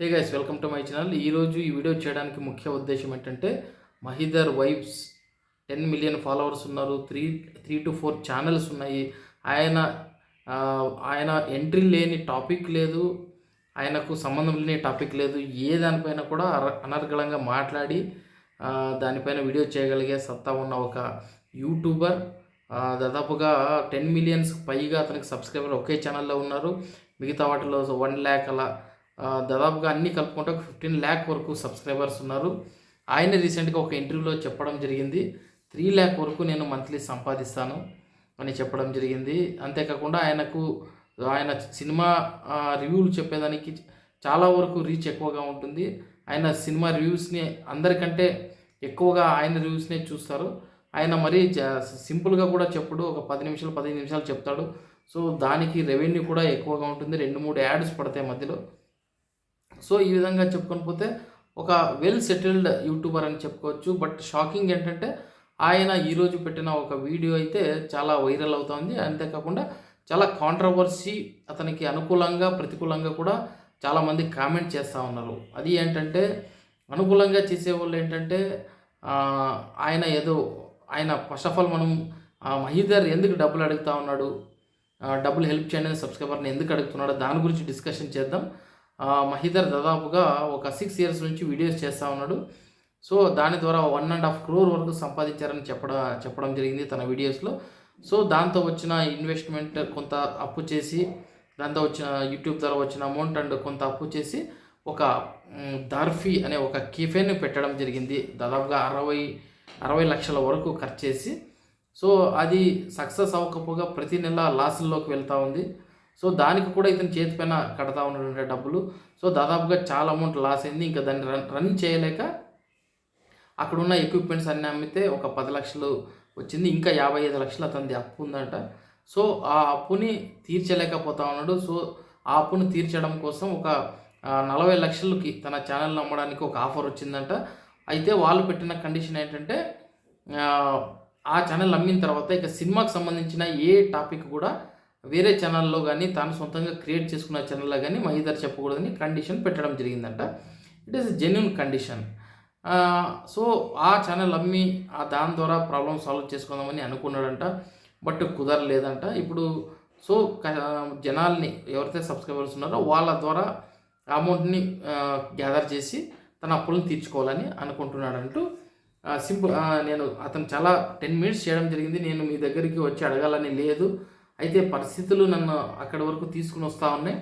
Hey guys welcome to my channel ఈరోజు ఈ video చేయడానికి ముఖ్య ఉద్దేశం ఏంటంటే Mahidhar vibes ten million followers ఉన్నారు three three to four channels ఉన్నాయి. ఆయన ఆయన ఎంట్రీ లేని టాపిక్ లేదు ఆయనకు సంబంధం లేని టాపిక్ లేదు. ఏ దానిపైన కూడా అనర్గళంగా మాట్లాడి దానిపైన వీడియో చేయగలిగే సత్తా ఉన్న ఒక యూట్యూబర్ దాదాపుగా టెన్ మిలియన్స్ పైగా అతనికి సబ్స్క్రైబర్ ఒకే ఛానల్లో ఉన్నారు. మిగతా వాటిలో వన్ ల్యాక్ అలా దాదాపుగా అన్నీ కలుపుకుంటే ఒక ఫిఫ్టీన్ ల్యాక్ వరకు సబ్స్క్రైబర్స్ ఉన్నారు. ఆయన రీసెంట్గా ఒక ఇంటర్వ్యూలో చెప్పడం జరిగింది. త్రీ ల్యాక్ వరకు నేను మంత్లీ సంపాదిస్తాను అని చెప్పడం జరిగింది. అంతేకాకుండా ఆయనకు ఆయన సినిమా రివ్యూలు చెప్పేదానికి చాలా వరకు రీచ్ ఎక్కువగా ఉంటుంది. ఆయన సినిమా రివ్యూస్ని అందరికంటే ఎక్కువగా ఆయన రివ్యూస్నే చూస్తారు. ఆయన మరీ సింపుల్గా కూడా చెప్పుడు. ఒక పది నిమిషాలు పదిహేను నిమిషాలు చెప్తాడు. సో దానికి రెవెన్యూ కూడా ఎక్కువగా ఉంటుంది. రెండు మూడు యాడ్స్ పడతాయి మధ్యలో. సో ఈ విధంగా చెప్పుకొని పోతే ఒక వెల్ సెటిల్డ్ యూట్యూబర్ అని చెప్పుకోవచ్చు. బట్ షాకింగ్ ఏంటంటే ఆయన ఈరోజు పెట్టిన ఒక వీడియో అయితే చాలా వైరల్ అవుతోంది. అంతేకాకుండా చాలా కాంట్రవర్సీ అతనికి అనుకూలంగా ప్రతికూలంగా కూడా చాలామంది కామెంట్ చేస్తూ ఉన్నారు. అది ఏంటంటే అనుకూలంగా చేసేవాళ్ళు ఏంటంటే ఆయన ఏదో ఆయన ఫస్ట్ ఆఫ్ ఆల్ మనం ఆ, మహీధర్ ఎందుకు డబ్బులు అడుగుతా ఉన్నాడు? డబ్బులు హెల్ప్ చేయండి సబ్స్క్రైబర్ని ఎందుకు అడుగుతున్నాడో? దాని గురించి డిస్కషన్ చేద్దాం. ఆ, మహీధర్ దాదాపుగా ఒక సిక్స్ ఇయర్స్ నుంచి వీడియోస్ చేస్తూ ఉన్నాడు. సో దాని ద్వారా వన్ అండ్ హాఫ్ క్రోర్ వరకు సంపాదించారని చెప్పడం చెప్పడం జరిగింది తన వీడియోస్లో సో దాంతో వచ్చిన ఇన్వెస్ట్మెంట్ కొంత అప్పు చేసి దాంతో వచ్చిన యూట్యూబ్ ద్వారా వచ్చిన అమౌంట్ అండ్ కొంత అప్పు చేసి ఒక దార్ఫీ అనే ఒక కెఫేని పెట్టడం జరిగింది. దాదాపుగా అరవై అరవై లక్షల వరకు ఖర్చు చేసి. సో అది సక్సెస్ అవ్వకపోగా ప్రతి నెల లాసుల్లోకి వెళ్తూ ఉంది. సో దానికి కూడా ఇతను చేతి పైన కడతా ఉన్నటువంటి డబ్బులు. సో దాదాపుగా చాలా అమౌంట్ లాస్ అయింది. ఇంకా దాన్ని రన్ రన్ చేయలేక అక్కడ ఉన్న ఎక్విప్మెంట్స్ అన్నీ అమ్మితే ఒక పది లక్షలు వచ్చింది. ఇంకా యాభై ఐదు లక్షలు అతనిది అప్పు ఉందంట. సో ఆ అప్పుని తీర్చలేకపోతా ఉన్నాడు. సో ఆ అప్పును తీర్చడం కోసం ఒక నలభై లక్షలకి తన ఛానల్ అమ్మడానికి ఒక ఆఫర్ వచ్చిందంట. అయితే వాళ్ళు పెట్టిన కండిషన్ ఏంటంటే ఆ, ఆ ఛానల్ అమ్మిన తర్వాత ఇక సినిమాకి సంబంధించిన ఏ టాపిక్ కూడా వేరే ఛానల్లో కానీ తాను సొంతంగా క్రియేట్ చేసుకున్న ఛానల్లో కానీ మహిదర్ చెప్పకూడదని కండిషన్ పెట్టడం జరిగిందంట. It is genuine condition so ఆ ఛానల్ అమ్మి ఆ దాని ద్వారా ప్రాబ్లమ్ సాల్వ్ చేసుకుందామని అనుకున్నాడంట బట్ కుదరలేదంట. ఇప్పుడు సో జనాల్ని ఎవరైతే సబ్స్క్రైబర్స్ ఉన్నారో వాళ్ళ ద్వారా అమౌంట్ని గ్యాదర్ చేసి తన అప్పులను తీర్చుకోవాలని అనుకుంటున్నాడంటూ సింపుల్ నేను అతను చాలా టెన్ మినిట్స్ చేయడం జరిగింది. నేను మీ దగ్గరికి వచ్చి అడగాలని లేదు. అయితే పరిస్థితులు నన్ను అక్కడి వరకు తీసుకుని వస్తూ ఉన్నాయి.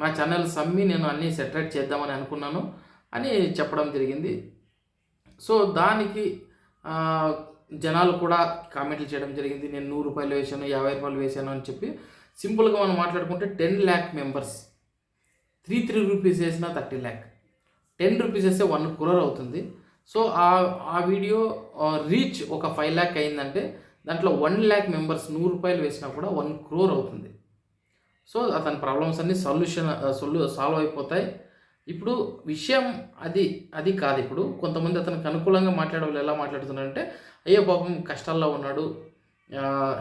నా ఛానల్ సమ్మి నేను అన్నీ సెటరేట్ చేద్దామని అనుకున్నాను అని చెప్పడం జరిగింది. సో దానికి జనాలు కూడా కామెంట్లు చేయడం జరిగింది. నేను నూరు రూపాయలు వేశాను యాభై రూపాయలు వేశాను అని చెప్పి సింపుల్గా మనం మాట్లాడుకుంటే ten lakh members. Three three rupees వేసినా థర్టీ ల్యాక్. టెన్ రూపీస్ వేస్తే వన్ క్రోర్ అవుతుంది. సో ఆ ఆ వీడియో రీచ్ ఒక ఫైవ్ ల్యాక్ అయిందంటే దాంట్లో వన్ ల్యాక్ మెంబర్స్ నూరు రూపాయలు వేసినా కూడా వన్ క్రోర్ అవుతుంది. సో అతని ప్రాబ్లమ్స్ అన్నీ సొల్యూషన్ సొల్యూ సాల్వ్ అయిపోతాయి. ఇప్పుడు విషయం అది అది కాదు ఇప్పుడు. కొంతమంది అతనికి అనుకూలంగా మాట్లాడే వాళ్ళు ఎలా మాట్లాడుతున్నారంటే అయ్యో పాపం కష్టాల్లో ఉన్నాడు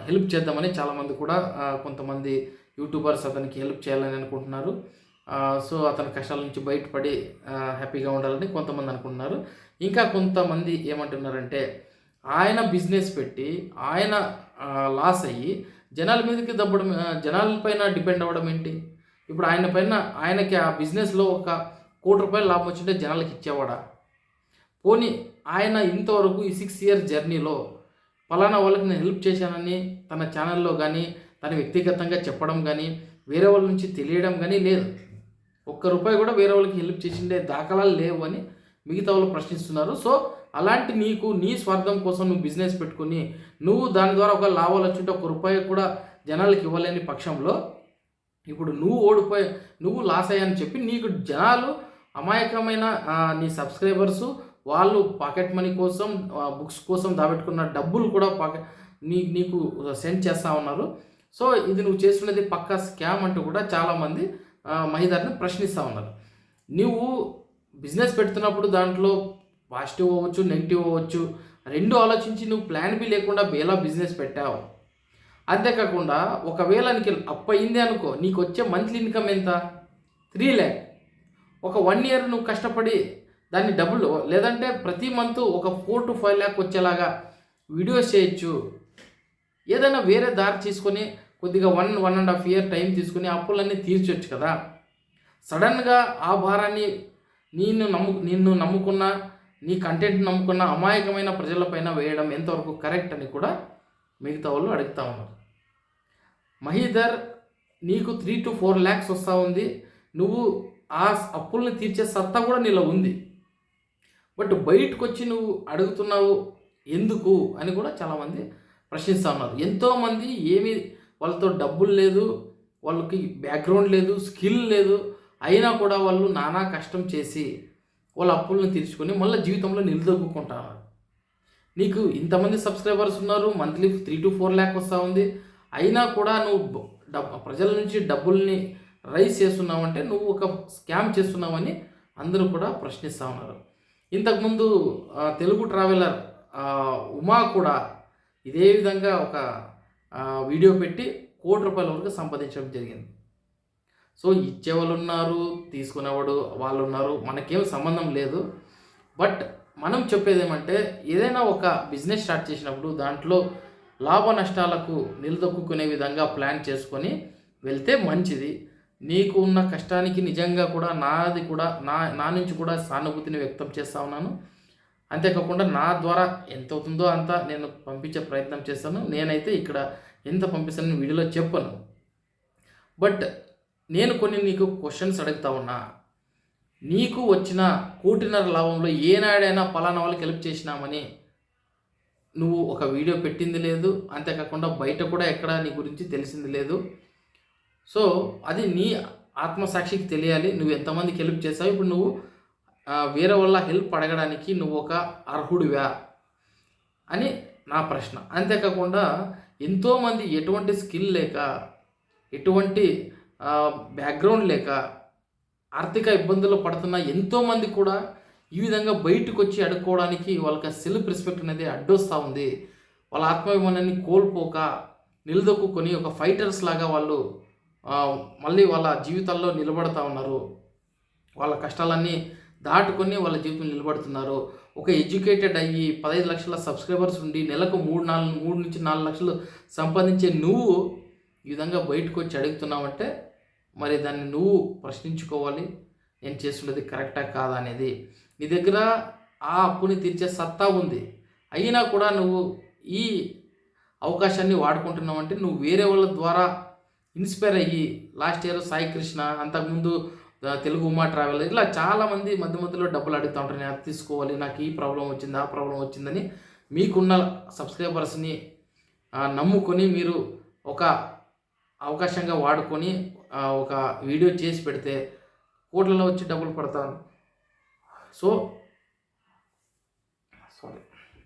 హెల్ప్ చేద్దామని చాలామంది కూడా కొంతమంది యూట్యూబర్స్ అతనికి హెల్ప్ చేయాలని అనుకుంటున్నారు. సో అతని కష్టాల నుంచి బయటపడి హ్యాపీగా ఉండాలని కొంతమంది అనుకుంటున్నారు. ఇంకా కొంతమంది ఏమంటున్నారంటే ఆయన బిజినెస్ పెట్టి ఆయన లాస్ అయ్యి జనాల మీదకి దబ్బడం జనాలపైన డిపెండ్ అవ్వడం ఏంటి? ఇప్పుడు ఆయన పైన ఆయనకి ఆ బిజినెస్లో ఒక కోటి రూపాయలు లాభం వచ్చింటే జనాలకి ఇచ్చేవాడా? పోనీ ఆయన ఇంతవరకు ఈ సిక్స్ ఇయర్స్ జర్నీలో పలానా వాళ్ళకి నేను హెల్ప్ చేశానని తన ఛానల్లో కానీ తన వ్యక్తిగతంగా చెప్పడం కానీ వేరే వాళ్ళ నుంచి తెలియడం కానీ లేదు. ఒక్క రూపాయి కూడా వేరే వాళ్ళకి హెల్ప్ చేసిండే దాఖలాలు లేవు అని మిగతా వాళ్ళు ప్రశ్నిస్తున్నారు. సో అలాంటి నీకు నీ స్వార్థం కోసం నువ్వు బిజినెస్ పెట్టుకుని నువ్వు దాని ద్వారా ఒక లాభాలు వచ్చుంటే ఒక రూపాయి కూడా జనాలకి ఇవ్వలేని పక్షంలో ఇప్పుడు నువ్వు ఓడిపోయి నువ్వు లాస్ అయ్యాని చెప్పి నీకు జనాలు అమాయకమైన నీ సబ్స్క్రైబర్స్ వాళ్ళు పాకెట్ మనీ కోసం బుక్స్ కోసం దాబెట్టుకున్న డబ్బులు కూడా పాకెట్ నీ నీకు సెండ్ చేస్తూ ఉన్నారు. సో ఇది నువ్వు చేస్తున్నది పక్కా స్కామ్ అంటూ కూడా చాలామంది మహిదారిని ప్రశ్నిస్తూ ఉన్నారు. నువ్వు బిజినెస్ పెడుతున్నప్పుడు దాంట్లో పాజిటివ్ అవ్వచ్చు నెగిటివ్ అవ్వచ్చు. రెండు ఆలోచించి నువ్వు ప్లాన్ బి లేకుండా ఎలా బిజినెస్ పెట్టావు? అంతేకాకుండా ఒకవేళ నీకు అప్పు అయింది అనుకో నీకు వచ్చే మంత్లీ ఇన్కమ్ ఎంత? త్రీ ల్యాక్ ఒక వన్ ఇయర్ నువ్వు కష్టపడి దాన్ని డబ్బులు లేదంటే ప్రతి మంత్ ఒక ఫోర్ టు ఫైవ్ ల్యాక్ వచ్చేలాగా వీడియోస్ చేయొచ్చు. ఏదైనా వేరే దారి తీసుకొని కొద్దిగా one one and half year time తీసుకుని అప్పులన్నీ తీర్చొచ్చు కదా. సడన్గా ఆ భారాన్ని నిన్ను నమ్ము నిన్ను నమ్ముకున్న నీ కంటెంట్ నమ్ముకున్న అమాయకమైన ప్రజలపైన వేయడం ఎంతవరకు కరెక్ట్ అని కూడా మిగతా వాళ్ళు అడుగుతా ఉన్నారు. మహీధర్ నీకు త్రీ టు ఫోర్ ల్యాక్స్ వస్తూ ఉంది. నువ్వు ఆ అప్పుల్ని తీర్చే సత్తా కూడా నీలో ఉంది. బట్ బయటకు వచ్చి నువ్వు అడుగుతున్నావు ఎందుకు అని కూడా చాలామంది ప్రశ్నిస్తూ ఉన్నారు. ఎంతోమంది ఏమి వాళ్ళతో డబ్బులు లేదు వాళ్ళకి బ్యాక్గ్రౌండ్ లేదు స్కిల్ లేదు. అయినా కూడా వాళ్ళు నానా కష్టం చేసి వాళ్ళ అప్పులను తీర్చుకొని మళ్ళీ జీవితంలో నిలదొక్కుంటారు నీకు ఇంతమంది సబ్స్క్రైబర్స్ ఉన్నారు monthly three to four lakh వస్తూ ఉంది. అయినా కూడా నువ్వు డబ్ ప్రజల నుంచి డబ్బుల్ని రైస్ చేస్తున్నావంటే నువ్వు ఒక స్కామ్ చేస్తున్నావని అందరూ కూడా ప్రశ్నిస్తూ ఉన్నారు. ఇంతకుముందు తెలుగు ట్రావెలర్ ఉమా కూడా ఇదే విధంగా ఒక వీడియో పెట్టి కోటి రూపాయల వరకు సంపాదించడం జరిగింది. సో ఇచ్చేవాళ్ళు ఉన్నారు తీసుకునేవాడు వాళ్ళు ఉన్నారు మనకేం సంబంధం లేదు. బట్ మనం చెప్పేది ఏమంటే ఏదైనా ఒక బిజినెస్ స్టార్ట్ చేసినప్పుడు దాంట్లో లాభ నష్టాలకు నిలదొక్కునే విధంగా ప్లాన్ చేసుకొని వెళ్తే మంచిది. నీకు ఉన్న కష్టానికి నిజంగా కూడా నాది కూడా నా నా నుంచి కూడా సానుభూతిని వ్యక్తం చేస్తా ఉన్నాను. అంతేకాకుండా నా ద్వారా ఎంత అవుతుందో అంత నేను పంపించే ప్రయత్నం చేస్తాను. నేనైతే ఇక్కడ ఎంత పంపిస్తానని వీడియోలో చెప్పను. బట్ నేను కొన్ని నీకు క్వశ్చన్స్ అడుగుతా ఉన్నా. నీకు వచ్చిన కోటిన్నర లాభంలో ఏనాడైనా పలానా వాళ్ళకి హెల్ప్ చేసినామని నువ్వు ఒక వీడియో పెట్టింది లేదు అంతేకాకుండా బయట కూడా ఎక్కడ నీ గురించి తెలిసింది లేదు. సో అది నీ ఆత్మసాక్షికి తెలియాలి. నువ్వు ఎంతమందికి హెల్ప్ చేసావు? ఇప్పుడు నువ్వు వేరే వాళ్ళ హెల్ప్ అడగడానికి నువ్వు ఒక అర్హుడివా? అని నా ప్రశ్న. అంతేకాకుండా ఎంతోమంది ఎటువంటి స్కిల్ లేక ఎటువంటి బ్యాక్గ్రౌండ్ లేక ఆర్థిక ఇబ్బందులు పడుతున్న ఎంతోమంది కూడా ఈ విధంగా బయటకు వచ్చి అడుక్కోవడానికి వాళ్ళకి సెల్ఫ్ రెస్పెక్ట్ అనేది అడ్డొస్తూ ఉంది. వాళ్ళ ఆత్మాభిమానాన్ని కోల్పోక నిలదొక్కుని ఒక ఫైటర్స్ లాగా వాళ్ళు మళ్ళీ వాళ్ళ జీవితాల్లో నిలబడతా ఉన్నారు. వాళ్ళ కష్టాలన్నీ దాటుకొని వాళ్ళ జీవితం నిలబడుతున్నారు. ఒక ఎడ్యుకేటెడ్ అయ్యి పదహైదు లక్షల సబ్స్క్రైబర్స్ ఉండి నెలకు మూడు నాలుగు మూడు నుంచి నాలుగు లక్షలు సంపాదించే నువ్వు ఈ విధంగా బయటకు వచ్చి అడుగుతున్నావంటే మరి దాన్ని నువ్వు ప్రశ్నించుకోవాలి. నేను చేస్తున్నది కరెక్టా కాదా అనేది. నీ దగ్గర ఆ అప్పుని తీర్చే సత్తా ఉంది. అయినా కూడా నువ్వు ఈ అవకాశాన్ని వాడుకుంటున్నావంటే నువ్వు వేరే వాళ్ళ ద్వారా ఇన్స్పైర్ అయ్యి లాస్ట్ ఇయర్ సాయి కృష్ణ అంతకుముందు తెలుగు ఉమా ట్రావెల్ ఇట్లా చాలామంది మధ్య మధ్యలో డబ్బులు అడుగుతూ ఉంటారు. నేను అది తీసుకోవాలి నాకు ఈ ప్రాబ్లం వచ్చింది ఆ ప్రాబ్లం వచ్చిందని మీకున్న సబ్స్క్రైబర్స్ని నమ్ముకొని మీరు ఒక అవకాశంగా వాడుకొని ఒక వీడియో చేసి పెడితే కోట్లలో వచ్చి డబ్బులు పడతాను. సో సారీ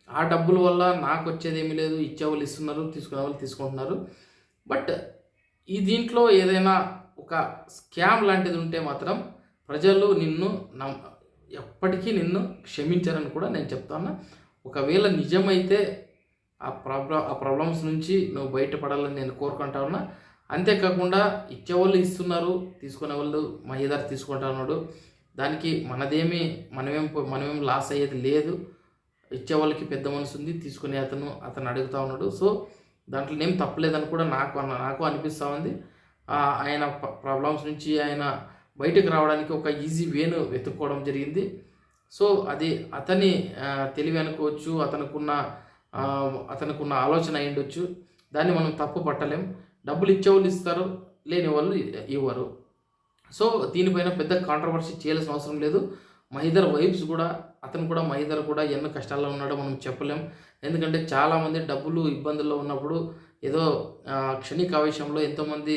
ఆ డబ్బుల వల్ల నాకు వచ్చేది ఏమీ లేదు. ఇచ్చే వాళ్ళు ఇస్తున్నారు తీసుకునే వాళ్ళు తీసుకుంటున్నారు. బట్ ఈ దీంట్లో ఏదైనా ఒక స్కామ్ లాంటిది ఉంటే మాత్రం ప్రజలు నిన్ను నమ్ ఎప్పటికీ నిన్ను క్షమించారని కూడా నేను చెప్తాను. ఒకవేళ నిజమైతే ఆ ప్రాబ్లం ఆ ప్రాబ్లమ్స్ నుంచి నువ్వు బయటపడాలని నేను కోరుకుంటా ఉన్నా. అంతేకాకుండా ఇచ్చేవాళ్ళు ఇస్తున్నారు తీసుకునే వాళ్ళు మహేదార్ తీసుకుంటా ఉన్నాడు. దానికి మనదేమీ మనమేం మనమేం లాస్ అయ్యేది లేదు. ఇచ్చే వాళ్ళకి పెద్ద మనసు ఉంది తీసుకునే అతను అతను అడుగుతా ఉన్నాడు. సో దాంట్లో ఏం తప్పలేదని కూడా నాకు అన్న- నాకు అనిపిస్తూ ఉంది. ఆయన ప్రాబ్లమ్స్ నుంచి ఆయన బయటకు రావడానికి ఒక ఈజీ వేను వెతుక్కోవడం జరిగింది. సో అది అతని తెలివి అనుకోవచ్చు అతనుకున్న అతనుకున్న ఆలోచన అయి ఉండొచ్చు దాన్ని మనం తప్పు పట్టలేం. డబ్బులు ఇచ్చేవాళ్ళు ఇస్తారు లేని వాళ్ళు ఇవ్వరు. సో దీనిపైన పెద్ద కాంట్రవర్సీ చేయాల్సిన అవసరం లేదు. మహిదర్ వైబ్స్ కూడా అతను కూడా మహిదర్ కూడా ఎన్నో కష్టాల్లో ఉన్నాడో మనం చెప్పలేం. ఎందుకంటే చాలామంది డబ్బులు ఇబ్బందుల్లో ఉన్నప్పుడు ఏదో క్షణికావేశంలో క్షణిక ఆవేశంలో ఎంతోమంది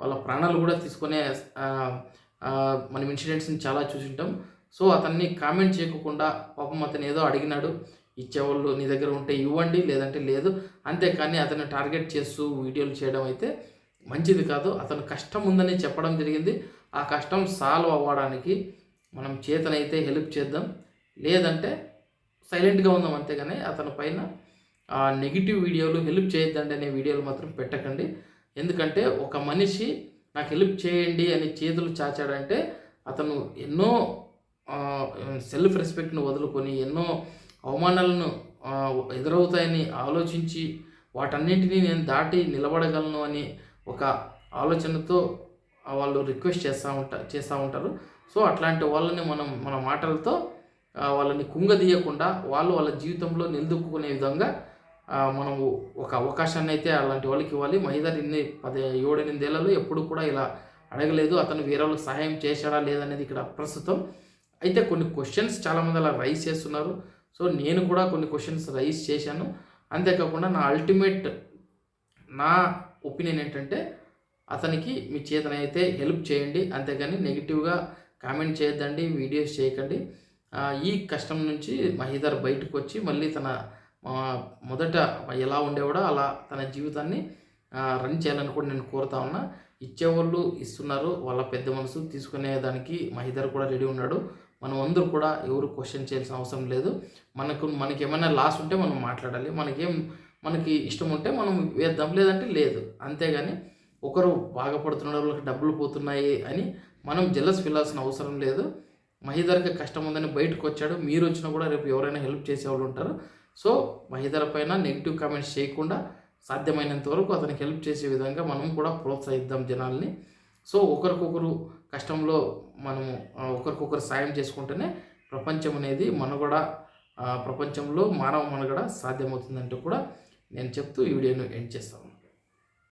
వాళ్ళ ప్రాణాలు కూడా తీసుకునే మనం ఇన్సిడెంట్స్ని చాలా చూసింటాం. సో అతన్ని కామెంట్ చేయకుండా పాపం అతను ఏదో అడిగినాడు. ఇచ్చేవాళ్ళు నీ దగ్గర ఉంటే ఇవ్వండి లేదంటే లేదు. అంతేకాని అతను టార్గెట్ చేస్తూ వీడియోలు చేయడం అయితే మంచిది కాదు. అతను కష్టం ఉందని చెప్పడం జరిగింది. ఆ కష్టం సాల్వ్ అవ్వడానికి మనం చేతనైతే హెల్ప్ చేద్దాం. లేదంటే సైలెంట్గా ఉందాం అంతేగాని అతని పైన నెగిటివ్ వీడియోలు హెల్ప్ చేయొద్దండి అనే వీడియోలు మాత్రం పెట్టకండి. ఎందుకంటే ఒక మనిషి నాకు హెల్ప్ చేయండి అని చేతులు చాచాడంటే అతను ఎన్నో సెల్ఫ్ రెస్పెక్ట్ను వదులుకొని ఎన్నో అవమానాలను ఎదురవుతాయని ఆలోచించి వాటన్నింటినీ నేను దాటి నిలబడగలను అని ఒక ఆలోచనతో వాళ్ళు రిక్వెస్ట్ చేస్తూ ఉంటా చేస్తూ ఉంటారు. సో అట్లాంటి వాళ్ళని మనం మన మాటలతో వాళ్ళని కుంగదీయకుండా వాళ్ళు వాళ్ళ జీవితంలో నిలదొక్కునే విధంగా మనం మనము ఒక అవకాశాన్ని అయితే అలాంటి వాళ్ళకి ఇవ్వాలి. మహిదర్ ఇన్ని పది ఏడెనిమిదేళ్ళలో ఎప్పుడు కూడా ఇలా అడగలేదు. అతను వేరే వాళ్ళకి సహాయం చేశాడా లేదనేది ఇక్కడ ప్రస్తుతం. అయితే కొన్ని క్వశ్చన్స్ చాలామంది అలా రైజ్ చేస్తున్నారు. సో నేను కూడా కొన్ని క్వశ్చన్స్ రైజ్ చేశాను. అంతేకాకుండా నా అల్టిమేట్ నా ఒపీనియన్ ఏంటంటే అతనికి మీ చేతనైతే హెల్ప్ చేయండి. అంతేగాని నెగిటివ్గా కామెంట్ చేయొద్దండి వీడియోస్ చేయకండి. ఈ కష్టం నుంచి మహిదర్ బయటకు వచ్చి మళ్ళీ తన మొదట ఎలా ఉండేవాడో అలా తన జీవితాన్ని రన్ చేయాలని కూడా నేను కోరుతా ఉన్నా. ఇచ్చేవాళ్ళు ఇస్తున్నారు వాళ్ళ పెద్ద మనసు తీసుకునే దానికి మహిదర్ కూడా రెడీ ఉన్నాడు. మనం అందరూ కూడా ఎవరు క్వశ్చన్ చేయాల్సిన అవసరం లేదు. మనకు మనకి ఏమైనా లాస్ ఉంటే మనం మాట్లాడాలి. మనకేం మనకి ఇష్టం ఉంటే మనం వేద్దాం. లేదంటే లేదు. అంతేగాని ఒకరు బాగుపడుతున్న వాళ్ళకి డబ్బులు పోతున్నాయి అని మనం జెలస్ ఫీల్ అవ్వాల్సిన అవసరం లేదు. మహిదర్కి కష్టం ఉందని బయటకు వచ్చాడు. మీరు వచ్చినా కూడా రేపు ఎవరైనా హెల్ప్ చేసే వాళ్ళు ఉంటారు. సో మహిదర్ పైన నెగిటివ్ కామెంట్స్ చేయకుండా సాధ్యమైనంత వరకు అతనికి హెల్ప్ చేసే విధంగా మనం కూడా ప్రోత్సహిద్దాం జనాల్ని. సో ఒకరికొకరు కష్టంలో మనము ఒకరికొకరు సాయం చేసుకుంటేనే ప్రపంచం అనేది మనుగడ ప్రపంచంలో మానవ మనుగడ సాధ్యమవుతుందంటూ కూడా నేను చెప్తూ ఈ వీడియోను ఎండ్ చేస్తాను.